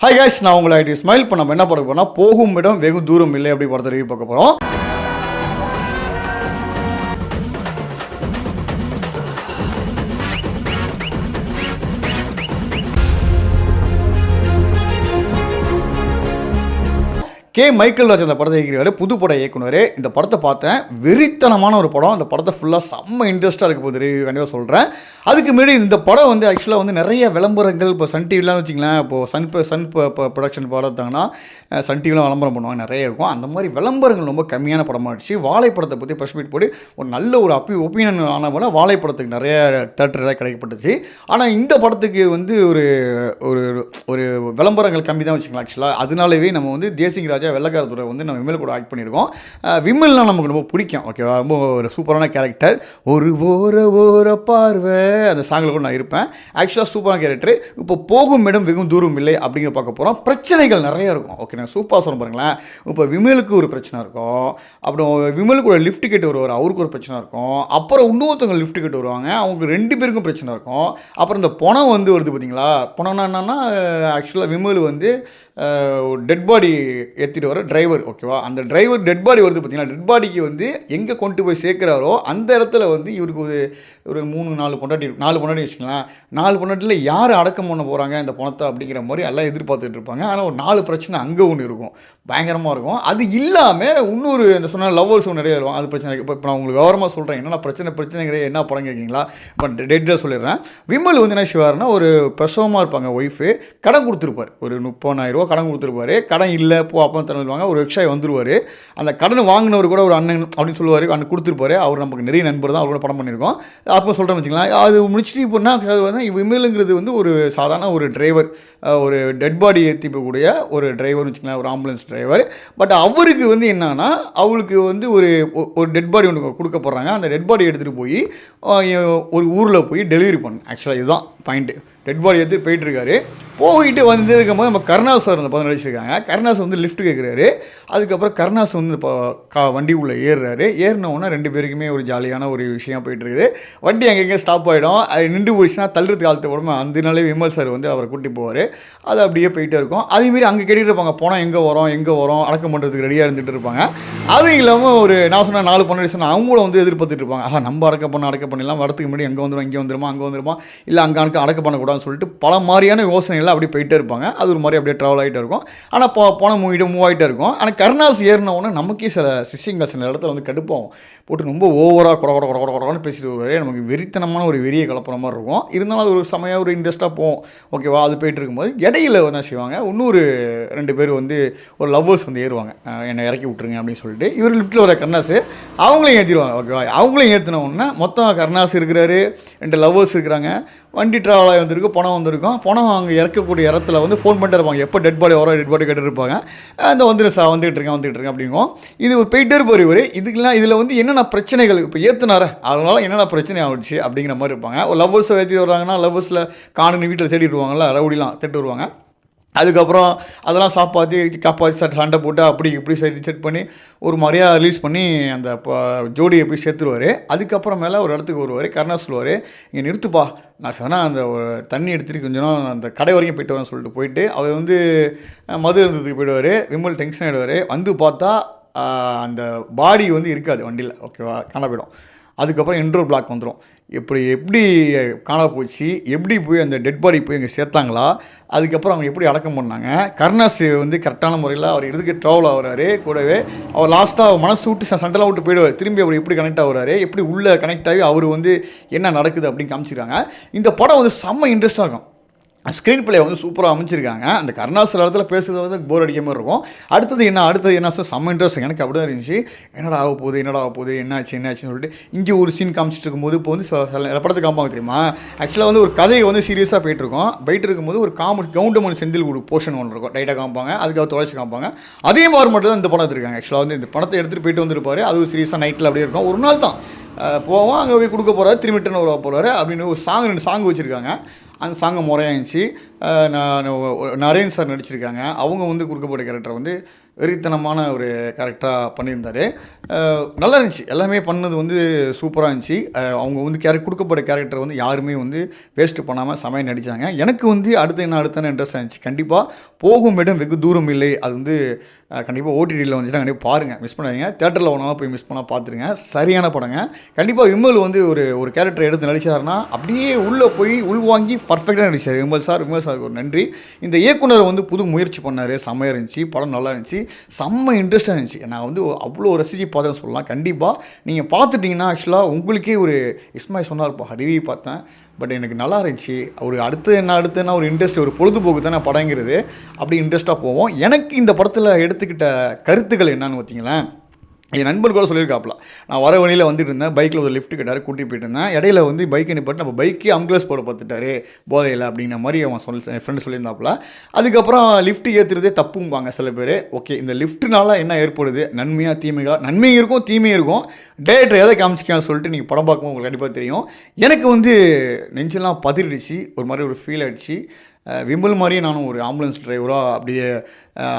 Hi guys நான் உங்களை ID smile இப்போ நம்ம என்ன பார்க்க போறோம்னா போகும் இடம் வெகு தூரம் இல்லை அப்படி படத்தை ரிவ்யூ பார்க்க போகிறோம் கே. மைக்கேல் ராஜ் அந்த படத்தை இயக்கிறாரு புது படம் இயக்குனர். இந்த படத்தை பார்த்தேன். வெறித்தனமான ஒரு படம். இந்த படத்தை ஃபுல்லாக செம்ம இன்ட்ரெஸ்ட்டாக இருக்க போகுது. ரிவ்யூ கண்டிப்பாக சொல்கிறேன் அதுக்கு முன்னாடி இந்த படம் வந்து ஆக்சுவலாக வந்து நிறைய விளம்பரங்கள். இப்போ சன் டிவிலாம் வச்சிங்களேன் இப்போது சன் சன் ப்ரொடக்ஷன் படத்தாங்கன்னா சன் டிவிலாம் விளம்பரம் பண்ணுவாங்க. நிறைய இருக்கும். அந்த மாதிரி விளம்பரங்கள் ரொம்ப கம்மியான படமாக இருந்துச்சு. வாழைப்படத்தை பற்றி ப்ரெஷ் மீட் போட்டு ஒரு நல்ல ஒரு அப்பி ஒப்பீனியன் ஆன போல வாழைப்படத்துக்கு நிறைய தேட்டரில் கிடைக்கப்பட்டுச்சு. ஆனால் இந்த படத்துக்கு வந்து ஒரு ஒரு ஒரு விளம்பரங்கள் கம்மி தான் வச்சுக்கலாம் ஆக்சுவலாக அதனாலவே நம்ம வந்து தேசிங் ராஜா வெள்ளக்காரத்துறை வந்து நம்ம விமல் கூட ஆக்ட் பண்ணியிருக்கோம். விமல்னா நமக்கு ரொம்ப பிடிக்கும் ஓகேவா ரொம்ப ஒரு சூப்பரான கேரக்டர் ஒரு ஓர ஓர பார்வை. அந்த சாங்கில் கூட நான் இருப்பேன். ஆக்சுவலாக சூப்பரான கேரக்டர் இப்போ போகும் இடம் வெகும் தூரம் இல்லை அப்படிங்கிற பார்க்க போகிறோம் பிரச்சனைகள் நிறைய இருக்கும். ஓகே நான் சூப்பராக சொல்ல பாருங்களேன். இப்போ விமலுக்கு ஒரு பிரச்சனை இருக்கும். அப்புறம் விமலுக்கு ஒரு லிஃப்ட் கேட்டு வருவார். அவருக்கு ஒரு பிரச்சனை இருக்கும். அப்புறம் இன்னொருத்தவங்க லிஃப்ட் கேட்டு வருவாங்க. அவங்க ரெண்டு பேருக்கும் பிரச்சனை இருக்கும். அப்புறம் இந்த பணம் வந்து வருது பார்த்தீங்களா பணம்னா என்னன்னா ஆக்சுவலாக விமல் வந்து டெட் பாடி ஏற்றிட்டு வர டிரைவர் ஓகேவா அந்த டிரைவர் டெட் பாடி வருது பார்த்தீங்கன்னா டெட் பாடிக்கு வந்து எங்கே கொண்டு போய் சேர்க்குறாரோ அந்த இடத்துல வந்து இவருக்கு ஒரு ஒரு மூணு நாலு பொண்டாட்டி நாலு பொண்டாட்டி வச்சுக்கலாம் நாலு பொண்டாட்டியில் யார் அடக்கம் பண்ண போகிறாங்க இந்த பணத்தை அப்படிங்கிற மாதிரி எல்லாம் எதிர்பார்த்துட்டு இருப்பாங்க. ஆனால் ஒரு நாலு பிரச்சனை அங்கே ஒன்று இருக்கும். பயங்கரமாக இருக்கும். அது இல்லாமல் இன்னொரு இந்த சொன்ன லவ்வர்ஸ் நிறைய இருக்கும். அது பிரச்சனை இப்போ இப்போ நான் உங்களுக்கு விவரமாக சொல்கிறேன் என்னென்ன பிரச்சனை பிரச்சனைங்கிற என்ன படம் கேட்குறீங்களா இப்போ டெட்டாக சொல்லிடுறேன். விமல் வந்து என்ன செய்வார்னா ஒரு பிரசவமாக இருப்பாங்க ஒய்ஃபு கடன் கொடுத்துருப்பார். ஒரு முப்பதாயிரரூவா கடன் கொடுத்துருப்பாரு. கடன் இல்லை போ அப்போ தருவாங்க ஒரு ரிக்ஷாய் வந்துருவார். அந்த கடன் வாங்கினவர் கூட ஒரு அண்ணன் அப்படின்னு சொல்லுவார் அண்ணன் கொடுத்துருப்பாரு. அவர் நமக்கு நிறைய நண்பர் தான் அவர் கூட படம் பண்ணியிருக்கோம். அப்போ சொல்கிறேன் வச்சுக்கலாம் அது முடிச்சுட்டு இப்போனா அது வந்து விமலுங்கிறது வந்து ஒரு சாதாரண ஒரு டிரைவர் ஒரு டெட் பாடி ஏற்றி போகக்கூடிய ஒரு டிரைவர்னு வச்சுக்கலாம் ஒரு ஆம்புலன்ஸ் டிரைவர் பட் அவருக்கு வந்து என்னன்னா அவளுக்கு வந்து ஒரு ஒரு டெட் பாடி ஒன்று கொடுக்க போகிறாங்க அந்த டெட் பாடி எடுத்துகிட்டு போய் ஒரு ஊரில் போய் டெலிவரி பண்ணு. ஆக்சுவலாக இதுதான் பாயிண்ட்டு டெட் பாடி எடுத்து போயிட்டுருக்காரு. போயிட்டு வந்து இருக்கும்போது நம்ம கருணாஸ் சார் அந்த படம் நடிச்சிருக்காங்க கருணாஸ் வந்து லிஃப்ட் கேட்குறாரு அதுக்கப்புறம் கருணாஸ் வந்து இப்போ கா வண்டி உள்ளே ஏறுறாரு. ஏறினோன்னா ரெண்டு பேருக்குமே ஒரு ஜாலியான ஒரு விஷயம் போயிட்டு இருக்குது வண்டி அங்கங்கே ஸ்டாப் ஆகிடும் அது நின்று போயிடுச்சுன்னா தள்ளுறது காலத்து உடம்பு அந்த நாளே விமல் சார் வந்து அவரை கூட்டி போவார். அது அப்படியே போயிட்டே இருக்கும். அதேமாரி அங்கே கேட்டுகிட்டு இருப்பாங்க. போனால் எங்கே வரோம் எங்கே வரோம் அடக்கம் பண்ணுறதுக்கு ரெடியாக இருந்துகிட்டு இருப்பாங்க. அதுவும் இல்லாமல் ஒரு நான் சொன்ன நாலு பொண்ணு சொன்னால் அவங்களும் வந்து எதிர்பார்த்துட்டு இருப்பாங்க. ஆஹா நம்ம அடக்க பண்ண அடக்க பண்ணிடலாம் வரதுக்கு முன்னாடி எங்கே வந்துடும் இங்கே வந்துருமா அங்கே வந்துருமா இல்லை அங்கே அங்கே அடக்க பண்ணக்கூடாதுன்னு சொல்லிட்டு பல மாதிரியான யோசனைகள்லாம் அப்படியே போயிட்டே இருப்பாங்க. அது ஒரு மாதிரி அப்படியே ட்ராவல் ஆகிட்டே இருக்கும். ஆனால் போ போன மூவிட்டு மூவ் ஆகிட்டே இருக்கும். ஆனால் கருணாஸ் ஏறின நமக்கே சில சிஷிங்க சில இடத்துல வந்து கடுப்பாகும். போட்டு ரொம்ப ஓவராக கொட கொட கொட கொட கொடன்னு பேசிட்டு வருவாரு. நமக்கு வெறித்தனமான ஒரு வெறியை கலப்புற மாதிரி இருக்கும். இருந்தாலும் அது ஒரு செமையாக ஒரு இன்ட்ரெஸ்ட்டாக போகும். ஓகேவா அது போயிட்டு இருக்கும்போது இடையில என்ன செய்வாங்க? இன்னொரு ரெண்டு பேர் வந்து ஒரு லவ்வர்ஸ் வந்து ஏறுவாங்க. என்னை இறக்கி விட்ருங்க அப்படின்னு சொல்லிட்டு இவர் லிஃப்ட்டில் வர கருணாஸ் அவங்களையும் ஏற்றிடுவாங்க ஓகேவா அவங்களையும் ஏற்றின மொத்தம் கருணாஸ் இருக்கிறாரு ரெண்டு லவ்வர்ஸ் இருக்கிறாங்க. வண்டி ட்ராவல் ஆகி வந்திருக்கு பணம் வந்திருக்கும். பணம் அங்கே இறக்கக்கூடிய இடத்துல வந்து ஃபோன் பண்ணிட்டு இருப்பாங்க. எப்போ டெட் பாடி வரோம் டெட் பாடி கேட்டுருப்பாங்க அந்த வந்துட்டு சார் வந்துகிட்டு இருக்கேன் வந்துகிட்டு இருக்கேன் அப்படிங்கும் இது ஒரு போயிட்டே இருப்பார் இவர். இதுக்கெல்லாம் இதில் வந்து என்னென்ன பிரச்சனைகள்? இப்போ ஏற்றுனார அதனால என்னென்ன பிரச்சனை ஆகிடுச்சு அப்படிங்கிற மாதிரி இருப்பாங்க. ஒரு லவ்வர்ஸை ஏற்றி வருவாங்கன்னா லவ்வர்ஸில் காணுன்னு வீட்டில் தேடிட்டு வருவாங்கல்ல ரவுடிலாம் தேட்டு வருவாங்க. அதுக்கப்புறம் அதெல்லாம் சாப்பாத்தி காப்பாற்றி சார் சண்டை போட்டு அப்படி இப்படி சரி செட் பண்ணி ஒரு மாதிரியாக ரிலீஸ் பண்ணி அந்த ப- ஜோடியை போய் சேர்த்துருவார். அதுக்கப்புறம் மேலே ஒரு இடத்துக்கு வருவார் கருணா சொல்லுவார் இங்கே நிறுத்துப்பா. நான் சொன்னால் அந்த தண்ணி எடுத்துகிட்டு கொஞ்சம் அந்த கடை வரைக்கும் போயிட்டு வரேன்னு சொல்லிட்டு போயிட்டு அவர் வந்து மது இருந்ததுக்கு போயிடுவார். விமல் டென்ஷன் ஆகிடுவார் வந்து பார்த்தா அந்த பாடி வந்து இருக்காது வண்டியில். ஓகேவா காண போயிடும். அதுக்கப்புறம் இன்டர் பிளாக் வந்துடும் இப்படி எப்படி காண போச்சு? எப்படி போய் அந்த டெட் பாடி போய் இங்கே சேர்த்தாங்களா? அதுக்கப்புறம் அவங்க எப்படி அடக்கம் பண்ணாங்க? கருணாஸ் வந்து கரெக்டான முறையில் அவர் எதுக்கு ட்ராவல் ஆகிறாரு. கூடவே அவர் லாஸ்ட்டாக மனசு விட்டு சண்டெல்லாம் விட்டு போயிடுவார். திரும்பி அவர் எப்படி கனெக்ட் ஆகுறாரு? எப்படி உள்ளே கனெக்ட் ஆகி அவர் வந்து என்ன நடக்குது அப்படின்னு காமிச்சிருக்காங்க. இந்த படம் வந்து செம்ம இன்ட்ரெஸ்ட்டாக இருக்கும். ஸ்க்ரீன் பிளே வந்து சூப்பராக அமைச்சிருக்காங்க அந்த கருணாசர் இடத்துல பேசுறது வந்து போர் அடிக்க மாதிரி இருக்கும். அடுத்தது என்ன அடுத்தது என்ன சார் செம்ம இன்ட்ரெஸ்ட் எனக்கு அப்படி தான் இருந்துச்சு. என்னடா ஆக போகுது என்னடா ஆக போகுது என்னாச்சு என்னாச்சுன்னு சொல்லிட்டு இங்கே ஒரு சீன் காமிச்சிட்டு இருக்கும்போது இப்போ வந்து சில- சில காமிப்பாங்க தெரியுமா? ஆக்சுவலாக வந்து ஒரு கதையை வந்து சீரியஸாக போயிட்டு இருக்கோம். போயிட்டு இருக்கும்போது ஒரு காம கவுண்டமன் செந்தில் ஒரு போர்ஷன் ஒன்று இருக்கும். டைட்டாக காமிப்பாங்க. அதுக்காக தொலைச்சி காமிப்பாங்க. அதே மாதிரி மட்டும் தான் இந்த படம் எடுத்துருக்காங்க. ஆக்சுவலாக வந்து இந்த படத்தை எடுத்துகிட்டு போயிட்டு வந்திருப்பாரு. அது சீரியஸாக நைட்டில் அப்படியே இருக்கும். ஒரு நாள் தான். போவோம் அங்கே போய் கொடுக்க போகிறாரு திரும்பி வர போகிறாரு அப்படின்னு ஒரு சாங் ரெண்டு சாங் வச்சுருக்காங்க. அந்த சாங்கை முறையாக இருந்துச்சு நான் நரேன் சார் நடிச்சிருக்காங்க. அவங்க வந்து கொடுக்கப்பட்ட கேரக்டர் வந்து வெறித்தனமான ஒரு கேரக்டராக பண்ணியிருந்தார். நல்லா இருந்துச்சு. எல்லாமே பண்ணது வந்து சூப்பராக இருந்துச்சு. அவங்க வந்து கேரக்டர் கொடுக்கப்பட்ட கேரக்டர் வந்து யாருமே வந்து வேஸ்ட்டு பண்ணாமல் சமையல் நடித்தாங்க எனக்கு வந்து அடுத்து என்ன அடுத்தான இன்ட்ரெஸ்ட் இருந்துச்சு? கண்டிப்பாக போகும் இடம் வெகு தூரம் இல்லை. அது வந்து கண்டிப்பாக ஓடிடியில் வந்துச்சுன்னா கண்டிப்பாக பாருங்கள் மிஸ் பண்ணாதீங்க. தேட்டரில் ஒன்றா போய் மிஸ் பண்ணால் பார்த்துருங்க சரியான படங்க. கண்டிப்பாக விமல் வந்து ஒரு ஒரு கேரக்டர் எடுத்து நடித்தாருன்னா அப்படியே உள்ளே போய் உள்வாங்கி பர்ஃபெக்டாக நடிச்சார். விமல் சார் விமல் சாருக்கு ஒரு நன்றி. இந்த இயக்குனர் வந்து புது முயற்சி பண்ணார். செம்மையாக இருந்துச்சு. படம் நல்லா இருந்துச்சு. செம்ம இன்ட்ரெஸ்ட்டாக இருந்துச்சு. நான் வந்து அவ்வளோ ரசித்து பார்த்தேன்னு சொல்லலாம். கண்டிப்பாக நீங்கள் பார்த்துட்டிங்கன்னா ஆக்சுவலாக உங்களுக்கே ஒரு இஸ்மாய் சொன்னார்ப்பா ரிவியூ பார்த்தேன். பட் எனக்கு நல்லா இருந்துச்சு. ஒரு அடுத்து என்ன அடுத்துன்னா ஒரு இன்ட்ரெஸ்ட் ஒரு பொழுதுபோக்கு தானே படங்கிறது. அப்படி இன்ட்ரெஸ்ட்டாக போவோம். எனக்கு இந்த படத்தில் எடுத்துக்கிட்ட கருத்துக்கள் என்னன்னு பார்த்தீங்களேன். என் நண்பர் கூட சொல்லியிருக்காப்புல. நான் வர வழியில் வந்துட்டு இருந்தேன் பைக்கில் ஒரு லிஃப்ட் கேட்டார் கூட்டிகிட்டு போயிட்டு இருந்தேன் இடையில வந்து பைக்கை நிப்பாட்டு நம்ம பைக்கே அம்குலஸ் போட பார்த்துட்டாரு. போதையில் அப்படிங்கிற மாதிரி அவன் சொல் என் ஃப்ரெண்டு சொல்லியிருந்தாப்புல. அதுக்கப்புறம் லிஃப்ட் ஏற்றுறதே தப்பும்பாங்க சில பேர். ஓகே இந்த லிஃப்ட்னால என்ன ஏற்படுது? நன்மையாக தீமைகளாக நன்மையும் இருக்கும் தீமையும் இருக்கும். டேரக்டர் எதை காமிச்சிக்கான்னு சொல்லிட்டு நீங்கள் படம் பார்க்கும்போது உங்களுக்கு கண்டிப்பாக தெரியும். எனக்கு வந்து நெஞ்செல்லாம் பதிரிடுச்சு ஒரு மாதிரி ஒரு ஃபீல் ஆகிடுச்சு விம்பல் மாதிரியே நானும் ஒரு ஆம்புலன்ஸ் டிரைவராக அப்படியே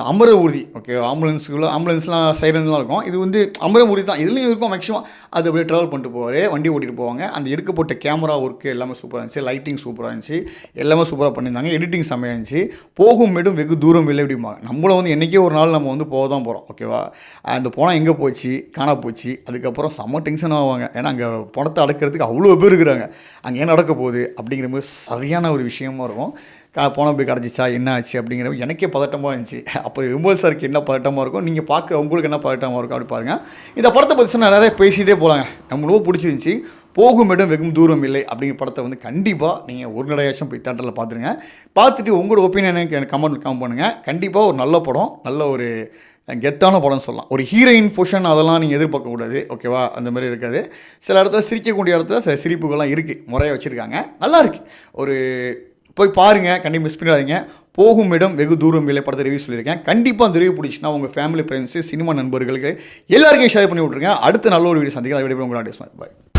அமர ஊர்தி ஓகே ஆம்புலன்ஸுக்குள்ளே ஆம்புலன்ஸ்லாம் சைரன்ஸ்லாம் இருக்கும். இது வந்து அமர ஊர்தி தான். இதுலேயும் இருக்கும் மேக்ஸிமம் அது அப்படியே ட்ராவல் பண்ணிட்டு போவார். வண்டி ஓட்டிகிட்டு போவாங்க. அந்த எடுக்கப்பட்ட கேமரா ஒர்க்கு எல்லாமே சூப்பராக இருந்துச்சு. லைட்டிங் சூப்பராக இருந்துச்சு. எல்லாமே சூப்பராக பண்ணியிருந்தாங்க. எடிட்டிங் செம்மையாக இருந்துச்சு. போகும் மேடும் வெகு தூரம் இல்லை அப்படிம்பாங்க. நம்மளும் வந்து என்றைக்கே ஒரு நாள் நம்ம வந்து போக தான் போகிறோம் ஓகேவா அந்த போனால் எங்கே போச்சு? காணா போச்சு. அதுக்கப்புறம் செம்ம டென்ஷன் ஆவாங்க. ஏன்னா அங்கே பணத்தை அடக்கிறதுக்கு அவ்வளோ பேர் இருக்கிறாங்க. அங்கே ஏன் நடக்க போகுது? அப்படிங்கிற மாதிரி சரியான ஒரு விஷயமா இருக்கும். கா போன போய் கிடச்சிச்சா? என்ன ஆச்சு? அப்படிங்கிற எனக்கே பதட்டமாக இருந்துச்சு. அப்போ விமல் சாருக்கு என்ன பதட்டமாக இருக்கும் நீங்கள் பார்க்க உங்களுக்கு என்ன பதட்டமாக இருக்கும் அப்படி பாருங்கள் இந்த படத்தை பற்றி சொன்னால் நிறைய பேசிகிட்டே போகலாங்க நம்ம ரொம்ப பிடிச்சிருந்துச்சி. போகும் இடம் வெகும் தூரம் இல்லை அப்படிங்கிற படத்தை வந்து கண்டிப்பாக நீங்கள் ஒரு நடையாச்சும் போய் தேட்டரில் பார்த்துருங்க பார்த்துட்டு உங்களோட ஒப்பீனியன் எனக்கு கமெண்ட் கம் பண்ணுங்கள் கண்டிப்பாக ஒரு நல்ல படம் நல்ல ஒரு கெத்தான படம்னு சொல்லலாம். ஒரு ஹீரோயின் பொஷன் அதெல்லாம் நீங்கள் எதிர்பார்க்கக்கூடாது ஓகேவா அந்த மாதிரி இருக்காது. சில இடத்துல சிரிக்கக்கூடிய இடத்துல சில சிரிப்புகள்லாம் இருக்குது முறையாக வச்சுருக்காங்க. நல்லா இருக்குது ஒரு போய் பாருங்கள் கண்டிப்பாக மிஸ் பண்ணிடாதீங்க. போகும் இடம் வெகு தூரம் இல்லை படத்தை ரிவ்யூ சொல்லியிருக்கேன். கண்டிப்பாக அந்த ரிவ்யூ பிடிச்சின்னா உங்கள் ஃபேமிலி ஃப்ரெண்ட்ஸு சினிமா நண்பர்களுக்கு எல்லாருக்கும் ஷேர் பண்ணி விட்ருங்க அடுத்த நல்ல ஒரு வீடியோ சந்திக்கலாம். வீடியோ உங்களோட பாய்